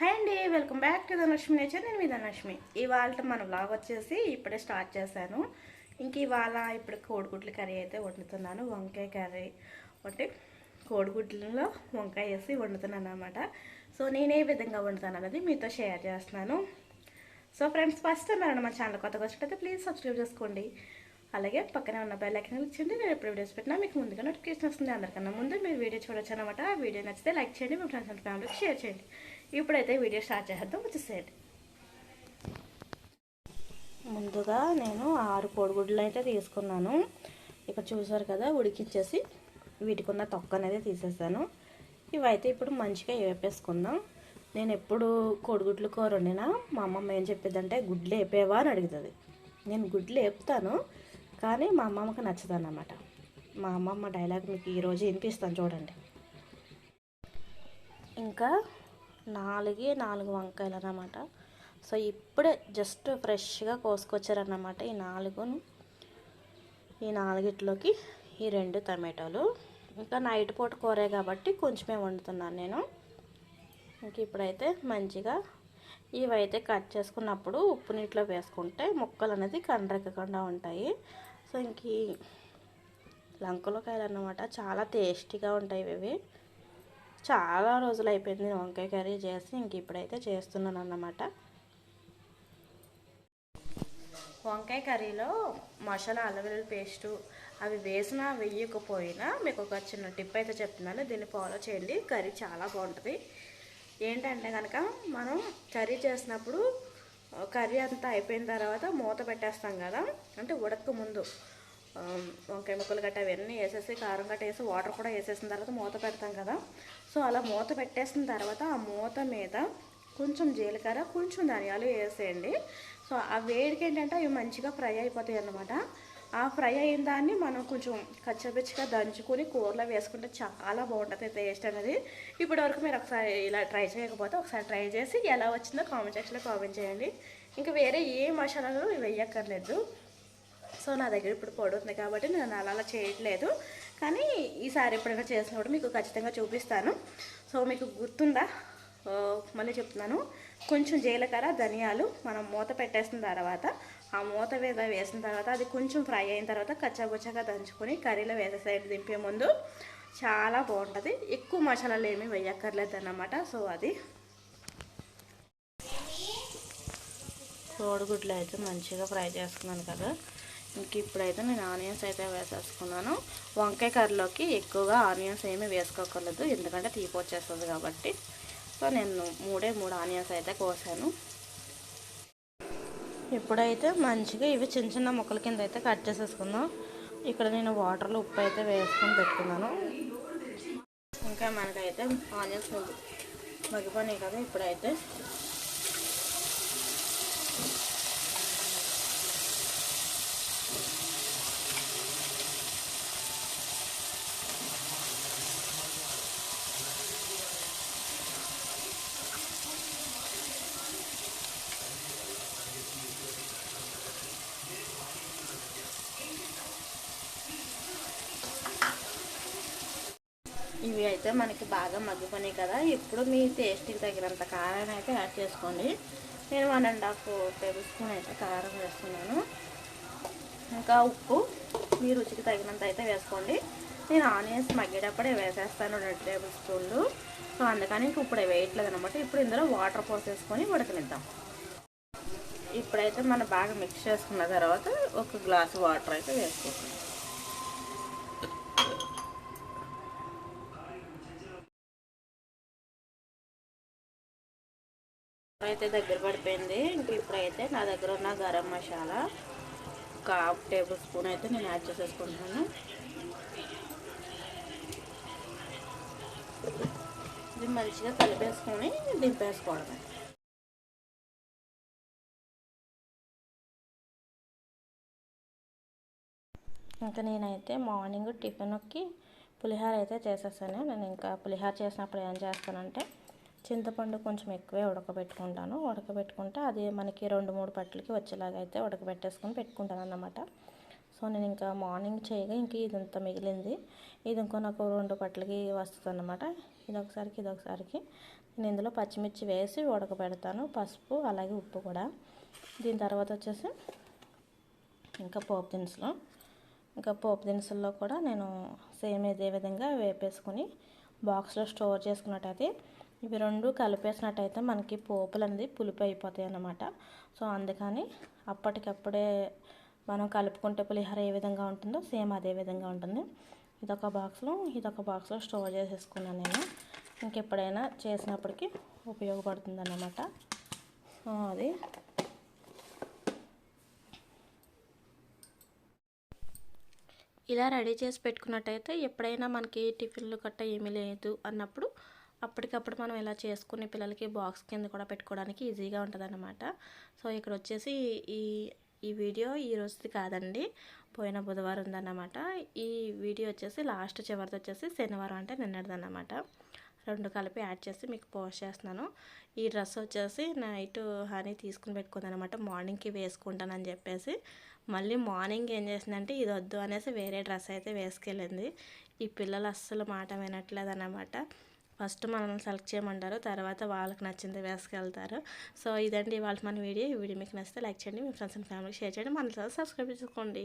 Hi అండి welcome back to Dhanalakshmi nature. నేను మీ ధనలక్ష్మి. ఇవాళ మన బ్లాగ్ వచ్చేసి ఇప్పుడే స్టార్ట్ చేశాను. ఇంక ఇవాళ ఇప్పుడు కోడిగుడ్ల కర్రీ అయితే వండుతున్నాను. వంకాయ కర్రీ అంటే కోడిగుడ్లలో వంకాయ వేసి వండుతున్నాను అనమాట సో నేను ఏ విధంగా వండుతాను అనేది మీతో షేర్ చేస్తున్నాను. సో ఫ్రెండ్స్ ఫస్ట్ టైం ఎవరైనా మా ఛానల్ కొత్తగా వచ్చినట్టయితే ప్లీజ్ సబ్స్క్రైబ్ చేసుకోండి. అలాగే పక్కనే ఉన్న బెల్ ఐకన్ క్లిక్ చేయండి. నేను ఎప్పుడు వీడియోస్ పెట్టినా మీకు ముందుగా నోటిఫికేషన్ వస్తుంది. అందరికన్నా ముందు మీరు వీడియో చూడొచ్చు అనమాట వీడియో నచ్చితే లైక్ చేయండి. మీ ఫ్రెండ్స్ అండ్ ఫ్యామిలీకి షేర్ చేయండి. ఇప్పుడైతే వీడియో స్టార్ట్ చేద్దాం వచ్చేసేయండి. ముందుగా నేను ఆరు కోడిగుడ్లు అయితే తీసుకున్నాను. ఇక్కడ చూసారు కదా ఉడికించేసి వీటికి ఉన్న తొక్క అనేది తీసేసాను. ఇవైతే ఇప్పుడు మంచిగా వేపేసుకుందాం. నేను ఎప్పుడు కోడిగుడ్లు కూర వండినా మా అమ్మమ్మ ఏం చెప్పేదంటే గుడ్లు వేపేవా అని అడుగుతుంది. నేను గుడ్లు వేపుతాను కానీ మా అమ్మమ్మకి నచ్చదన్నమాట. మా అమ్మమ్మ డైలాగ్ మీకు ఈరోజు వినిపిస్తాను చూడండి. ఇంకా నాలుగే నాలుగు వంకాయలు అన్నమాట సో ఇప్పుడే జస్ట్ ఫ్రెష్గా కోసుకొచ్చారన్నమాట ఈ నాలుగును. ఈ నాలుగిట్లోకి ఈ రెండు టమాటోలు. ఇంకా నైట్ పూట కూరే కాబట్టి కొంచెమే వండుతున్నాను నేను. ఇంక ఇప్పుడైతే మంచిగా ఇవైతే కట్ చేసుకున్నప్పుడు ఉప్పు నీటిలో వేసుకుంటే ముక్కలు అనేది కండ్రెక్కకుండా ఉంటాయి. సో ఇంక లంకలకాయలు అన్నమాట చాలా టేస్టీగా ఉంటాయి ఇవి. చాలా రోజులు అయిపోయింది నేను వంకాయ కర్రీ చేసి ఇంక ఇప్పుడైతే చేస్తున్నాను అన్నమాట వంకాయ కర్రీలో మసాలా అల్లవెల్లుల్లి పేస్టు అవి వేసినా వేయకపోయినా మీకు ఒక చిన్న టిప్ అయితే చెప్తున్నాను. దీన్ని ఫాలో చేయండి కర్రీ చాలా బాగుంటుంది. ఏంటంటే కనుక మనం కర్రీ చేసినప్పుడు కర్రీ అంతా అయిపోయిన తర్వాత మూత పెట్టేస్తాం కదా అంటే ఉడక ముందు వంకాయ ముక్కలు గట్ట అవన్నీ వేసేసి కారం గట్ట వేసి వాటర్ కూడా వేసేసిన తర్వాత మూత పెడతాం కదా సో అలా మూత పెట్టేసిన తర్వాత ఆ మూత మీద కొంచెం జీలకర్ర కొంచెం ధనియాలు వేసేయండి. సో ఆ వేడికి ఏంటంటే అవి మంచిగా ఫ్రై అయిపోతాయి అన్నమాట. ఆ ఫ్రై అయిన దాన్ని మనం కొంచెం కచ్చపిచ్చిగా దంచుకొని కూరలో వేసుకుంటే చాలా బాగుంటుంది టేస్ట్ అనేది. ఇప్పటి వరకు మీరు ఒకసారి ఇలా ట్రై చేయకపోతే ఒకసారి ట్రై చేసి ఎలా వచ్చిందో కామెంట్ సెక్షన్లో కామెంట్ చేయండి. ఇంకా వేరే ఏ మసాలాలు వేయక్కర్లేదు. సో నా దగ్గర ఇప్పుడు పొడి ఉంది కాబట్టి నేను అలా అలా చేయట్లేదు. కానీ ఈసారి ఎప్పుడైనా చేసినప్పుడు మీకు ఖచ్చితంగా చూపిస్తాను. సో మీకు గుర్తుందా? మళ్ళీ చెప్తున్నాను. కొంచెం జీలకర్ర ధనియాలు మనం మూత పెట్టేసిన తర్వాత ఆ మూత మీద వేసిన తర్వాత అది కొంచెం ఫ్రై అయిన తర్వాత కచ్చాబుచ్చగా దంచుకొని కర్రీలో వేసేసేయండి దింపే ముందు. చాలా బాగుంటుంది. ఎక్కువ మసాలాలు ఏమీ వేయక్కర్లేదు అన్నమాట. సో అది. కోడిగుడ్లు అయితే మంచిగా ఫ్రై చేసుకున్నాను కదా. ఇంక ఇప్పుడైతే నేను ఆనియన్స్ అయితే వేసేసుకున్నాను. వంకాయ కర్రీలోకి ఎక్కువగా ఆనియన్స్ ఏమీ వేసుకోకర్లేదు. ఎందుకంటే తీపి వచ్చేస్తుంది కాబట్టి. సో నేను మూడే మూడు ఆనియన్స్ అయితే కోసాను. ఇప్పుడైతే మంచిగా ఇవి చిన్న చిన్న ముక్కల కింద అయితే కట్ చేసేసుకుందాం. ఇక్కడ నేను వాటర్లో ఉప్పు అయితే వేసుకొని పెట్టుకున్నాను. ఇంకా మనకైతే ఆనియన్స్ మగ్గిపోయినాయి కదా ఇప్పుడైతే. ఇవి అయితే మనకి బాగా మగ్గిపోయినాయి కదా. ఇప్పుడు మీ టేస్ట్కి తగినంత కారం అయితే యాడ్ చేసుకోండి. నేను one and half tablespoon అయితే కారం వేస్తున్నాను. ఇంకా ఉప్పు మీ రుచికి తగినంత అయితే వేసుకోండి. నేను ఆనియన్స్ మగ్గేటప్పుడే వేసేస్తాను రెండు టేబుల్ స్పూన్లు. సో అందుకని ఇంక ఇప్పుడు వేయట్లేదు అనమాట ఇప్పుడు ఇందులో వాటర్ పోసేసుకొని ఉడకనిద్దాం. ఇప్పుడైతే మనం బాగా మిక్స్ చేసుకున్న తర్వాత ఒక గ్లాస్ వాటర్ అయితే వేసుకుంటాం అయితే దగ్గర పడిపోయింది. ఇంక ఇప్పుడైతే నా దగ్గర ఉన్న గరం మసాలా ఒక హాఫ్ టేబుల్ స్పూన్ అయితే నేను యాడ్ చేసేసుకుంటున్నాను. ఇది మంచిగా కలిపేసుకొని దింపేసుకోవడమే. ఇంకా నేనైతే మార్నింగ్ టిఫిన్కి పులిహోర అయితే చేసేసాను. నేను ఇంకా పులిహోర చేసినప్పుడు ఏం చేస్తానంటే చింతపండు కొంచెం ఎక్కువే ఉడకబెట్టుకుంటాను. ఉడకబెట్టుకుంటే అది మనకి రెండు మూడు పట్లకి వచ్చేలాగా అయితే ఉడకబెట్టేసుకొని పెట్టుకుంటాను అన్నమాట. సో నేను ఇంకా మార్నింగ్ చేయగా ఇంక ఇదంతా మిగిలింది. ఇది ఇంకో నాకు రెండు పట్లకి వస్తుంది అనమాట ఇదొకసారికి ఇదొకసారికి నేను ఇందులో పచ్చిమిర్చి వేసి ఉడకబెడతాను. పసుపు అలాగే ఉప్పు కూడా. దీని తర్వాత వచ్చేసి ఇంకా పోపు దినుసులు. ఇంకా పోపు దినుసుల్లో కూడా నేను సేమ్ ఇదే విధంగా వేపేసుకుని బాక్స్లో స్టోర్ చేసుకున్నట్టయితే ఇవి రెండు కలిపేసినట్టయితే మనకి పోపులు అనేది పులిపి అయిపోతాయి అన్నమాట. సో అందుకని అప్పటికప్పుడే మనం కలుపుకుంటే పులిహోర ఏ విధంగా ఉంటుందో సేమ్ అదే విధంగా ఉంటుంది. ఇదొక బాక్స్లో ఇదొక బాక్స్లో స్టోర్ చేసేసుకున్నాను నేను. ఇంకెప్పుడైనా చేసినప్పటికీ ఉపయోగపడుతుంది అన్నమాట అది. ఇలా రెడీ చేసి పెట్టుకున్నట్టయితే ఎప్పుడైనా మనకి టిఫిన్లు గట్ట ఏమీ లేదు అన్నప్పుడు అప్పటికప్పుడు మనం ఇలా చేసుకుని పిల్లలకి బాక్స్ కింద కూడా పెట్టుకోవడానికి ఈజీగా ఉంటుందన్నమాట. సో ఇక్కడ వచ్చేసి ఈ ఈ వీడియో ఈ రోజుది కాదండి. పోయిన బుధవారం ఉందన్నమాట. ఈ వీడియో వచ్చేసి లాస్ట్ చివరిది వచ్చేసి శనివారం అంటే నిన్నటిదన్నమాట. రెండు కలిపి యాడ్ చేసి మీకు పోస్ట్ చేస్తున్నాను. ఈ డ్రెస్ వచ్చేసి నైట్ హనీ తీసుకుని పెట్టుకుందనమాట మార్నింగ్కి వేసుకుంటానని చెప్పేసి. మళ్ళీ మార్నింగ్ ఏం చేసిందంటే ఇది వద్దు అనేసి వేరే డ్రెస్ అయితే వేసుకెళ్ళింది. ఈ పిల్లలు అస్సలు మాట వినట్లేదు అనమాట ఫస్ట్ మనల్ని సెలెక్ట్ చేయమంటారు తర్వాత వాళ్ళకి నచ్చింది వేసుకెళ్తారు. సో ఇదండి వాళ్ళ మన వీడియో. ఈ వీడియో మీకు నచ్చితే లైక్ చేయండి మీ ఫ్రెండ్స్ అండ్ ఫ్యామిలీ షేర్ చేయండి. మన సబ్స్క్రైబ్ చేసుకోండి.